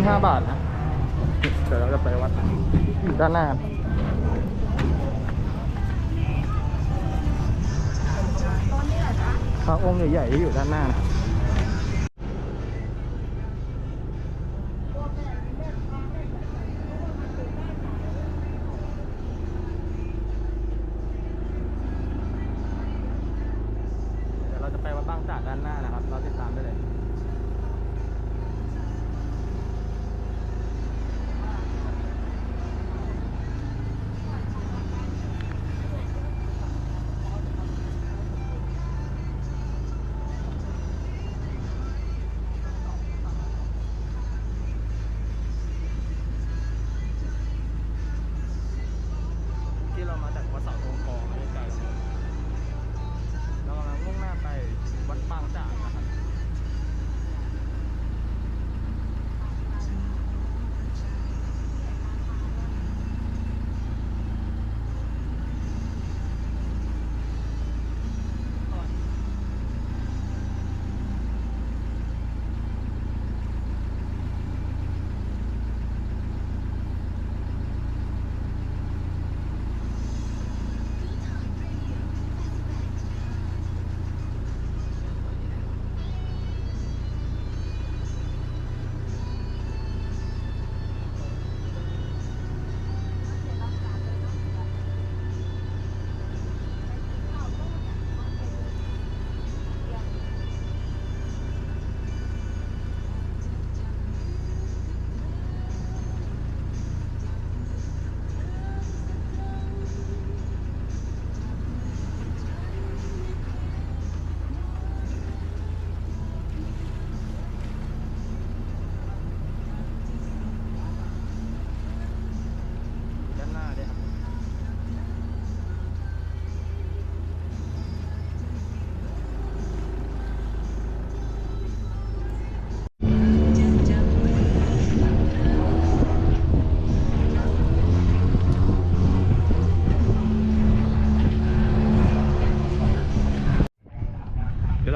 นห้าบาทนะ เดี๋ยวเราจะไปวัดอยู่ด้านหน้าพระองค์ใหญ่ๆที่อยู่ด้านหน้านะ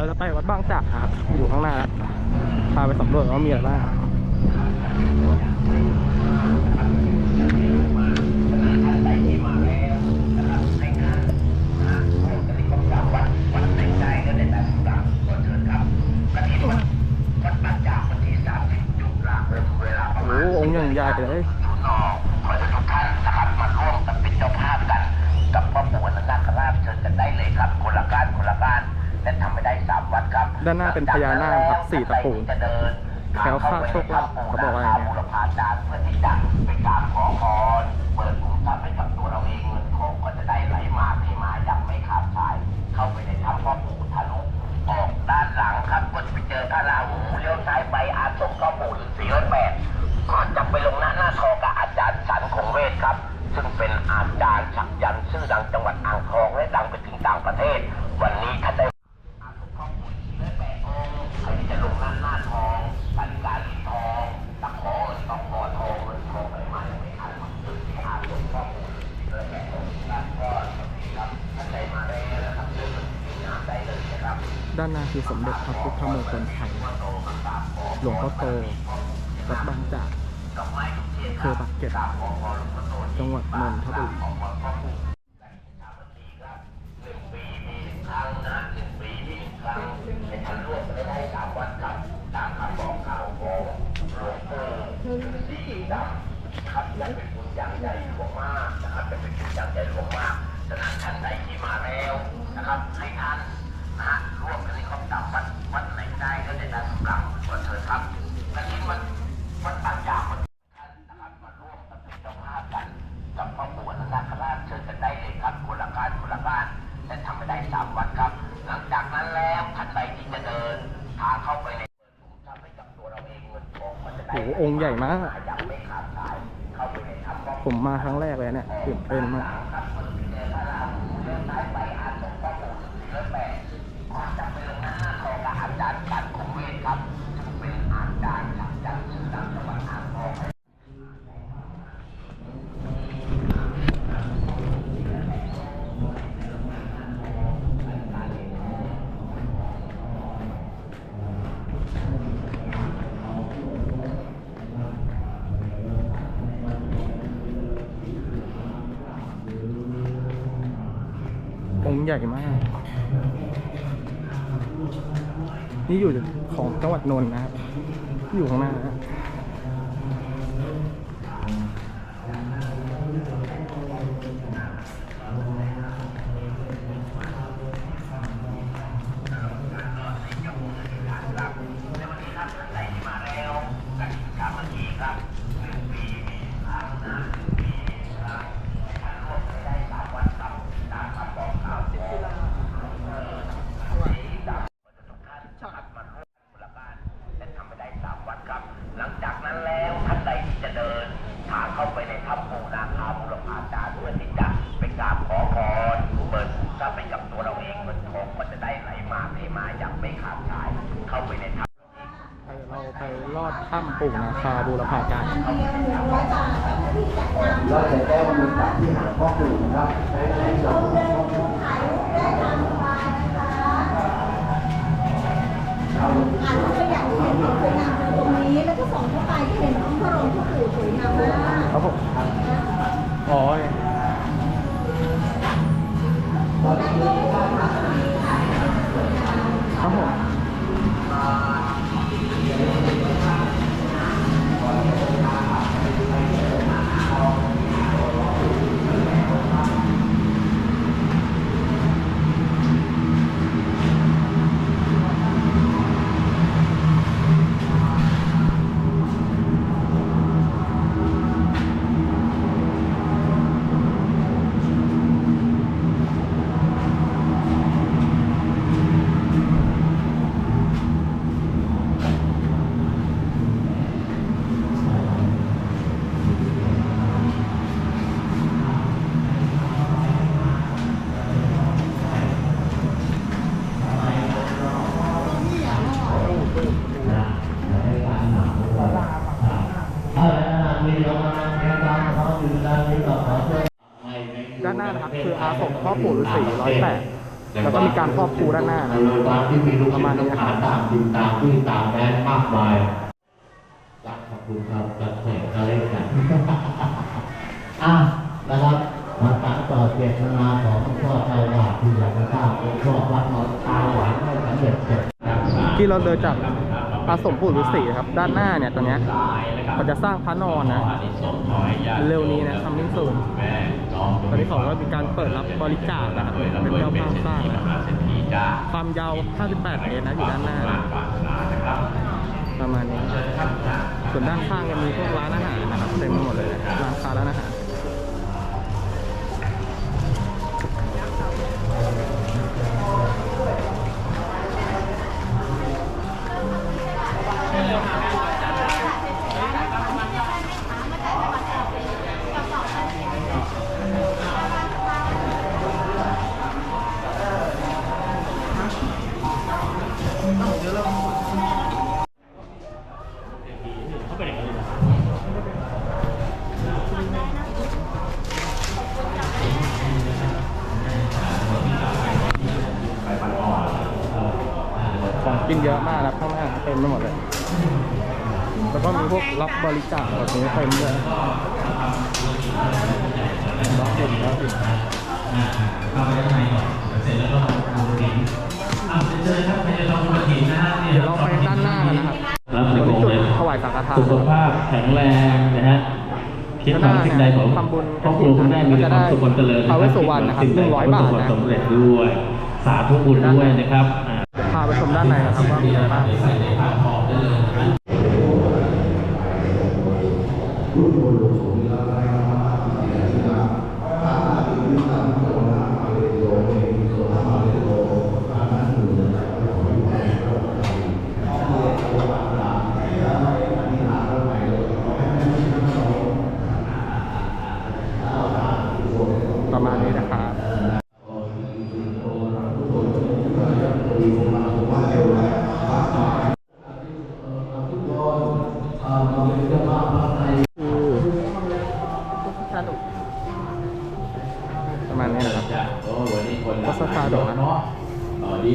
เราจะไปวัดบางจากครับ อยู่ข้างหน้าพาไปสำรวจว่ามีอะไรบ้างโอ้องค์ยังใหญ่เลย ด้านหน้าเป็นพญานาคครับสี่ตระกูลแถวข้าโชคลาภเขาบอกว่าอะไรเนี่ย ด้านหน้าคือสมเด็จพระพุทธมงคลไทยหลวงพ่อโตวัดบางจากเคอปักเก็ตจังหวัดนนทบุรีขับเป็นบุญอย่างใหญ่หลวงมากนะครับเป็นบุญอย่างใหญ่หลวงมากสถนท่น ใหญ่มาก ผมมาครั้งแรกเลยเนี่ยตื่นเต้นมาก ใหญ่มาก นี่อยู่ของจังหวัดนนท์นะครับ อยู่ข้างหน้านะ และทำไปได้สามวันครับ หลังจากนั้นแล้วท่านใดที่จะเดินทางเข้าไปในถ้ำปูนาคาบุรพาจารย์เพื่อที่จะเป็นการขอพรเปิดขุมทรัพย์ให้กับตัวเราเองเงินทองก็จะได้ไหลมาเทมาอย่างไม่ขาดสาย เข้าไปในถ้ำ ไปเราไปลอดถ้ำ ปู่นาคาบูรพาจารย์เราจะแก้มือจับที่หางพ่อปู่นะครับ ด้านหน้านะครับคืออาสมพ่อปู่ฤาษีร้อยแปดแล้วก็มีการครอบครูด้านหน้านะตามที่มีลูกประมาณนี้ครับตามดินตามที่ตามแดนมากมายรักขอบคุณครับจัดแข่งกันเล่นกันอะนะครับมาตัดต่อเจตนาของหลวงพ่อไตรวาสที่อยากจะทราบหลวงพ่อวัดนอนตาหวานไม่สำเร็จเสร็จที่เราเดินจาก อาสมปู่ฤาษีครับ ด้านหน้าเนี่ยตรงเนี้ยเขาจะสร้างพระนอนนะ เร็วนี้นะทำนิ่งสูงตอนนี้เราก็มีการเปิดรับบริจาคนะครับเป็นเจ้าภาพสร้างนะความยาว 58 เมตรนะอยู่ด้านหน้านะประมาณนี้ ส่วนด้านข้างจะมีพวกร้านอาหาร กินเยอะมากนะข้างหน้าเต็มไปหมดเลย แล้วก็มีพวกรับบริจาคแบบนี้เต็มเลยรับสินรับสิเข้าไปด้านในก่อนเสร็จแล้วก็ทำการดิ้ง ยวเราไปด้านหน้ากันนะครับครับตในรงกรนี้งจุดเลยถวายสังฆทานสุขภาพแข็งแรงนะฮะคิดทำสิ่งใดของทำบุญครอบครัวคุณแม่มีแต่ความสุขความเจริญนะคท้าวเวรับสสุวรรณนะครับสิ่งใด100ขอให้บาทประสบนะความสำเร็จด้วย สาธุบุญด้วยนะครับอ่าเดี๋ยวพาไปชมด้านในนะครับว่ามีอะไรบ้างประ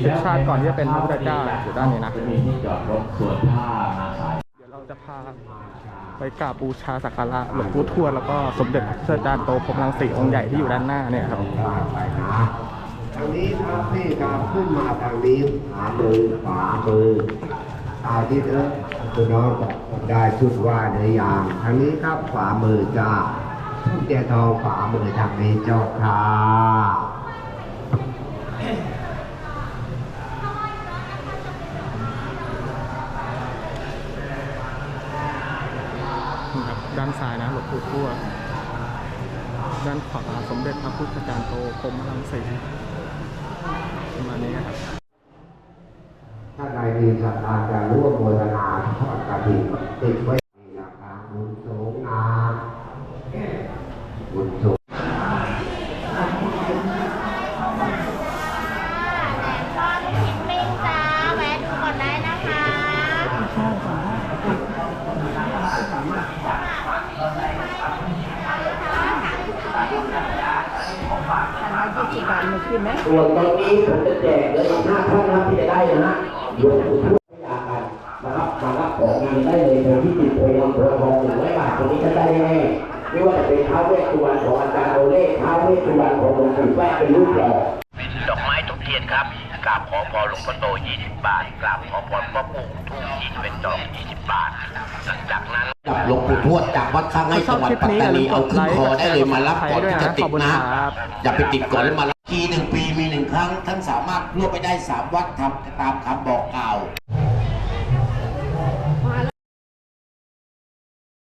เป็นชาติก่อนที่จะเป็นพระพุทธเจ้าอยู่ด้านนี้นะจะมีที่จอดรถสวนท่ามาสายเดี๋ยวเราจะพาไปกราบบูชาสักการะหลวงปู่ทวดแล้วก็สมเด็จพระอาจารย์โตพรหมรังสีองค์ใหญ่ที่อยู่ด้านหน้าเนี่ยครับางนี้ครับนี่ครับขึ้นมาทางนี้ขวามือขวามืออาทิตย์เอ้ยคุณน้องได้ชุดว่าในอยางทางนี้ครับขวามือจ้าทุกเตียทองขวามือทางนี้เจ้าค่ะ ด้านซ้ายนะหลวงปู่ทวดด้านขวาสมเด็จพระพุทธจารย์โตกรมรังสีประมาณนี้นะครับ ถ้าใครมีศรัทธาจะร่วมโมทนาทอดกระถิ่นติดไว้ ส่วนตอนนี้ผมจะแจกเหลยอีกห้าท่านนะครับที่จะได้นะฮะหลวงปู่ทวดไม่อยากกันนะครับมารับของเงินได้เลยโดยที่ติดโพยทองโพยทองหนึ่งร้อยบาทตรงนี้ก็ได้แน่ไม่ว่าจะเป็นท้าวเวสสุวรรณของอาจารย์โอเล่ท้าวเวสสุวรรณของหลวงปู่แวะเป็นรูปหล่อเป็นดอกไม้ทุกเทียนครับกราบขอพรหลวงพ่อโต 20 บาทกราบขอพรพ่อปู่ทูบ21ดอก 20 บาท หลังจากนั้นกับหลวงปู่ทวดจากวัดข้างให้จังหวัดปัตตานีเอาขึ้นคอได้เลยมารับก่อนที่จะติดนะอย่าไปติดก่อนแล้วมา ปีหนึ่งปีมีหนึ่งครั้ง ท่านสามารถร่วมไปได้สามวัดทำตามคำบอกกล่าว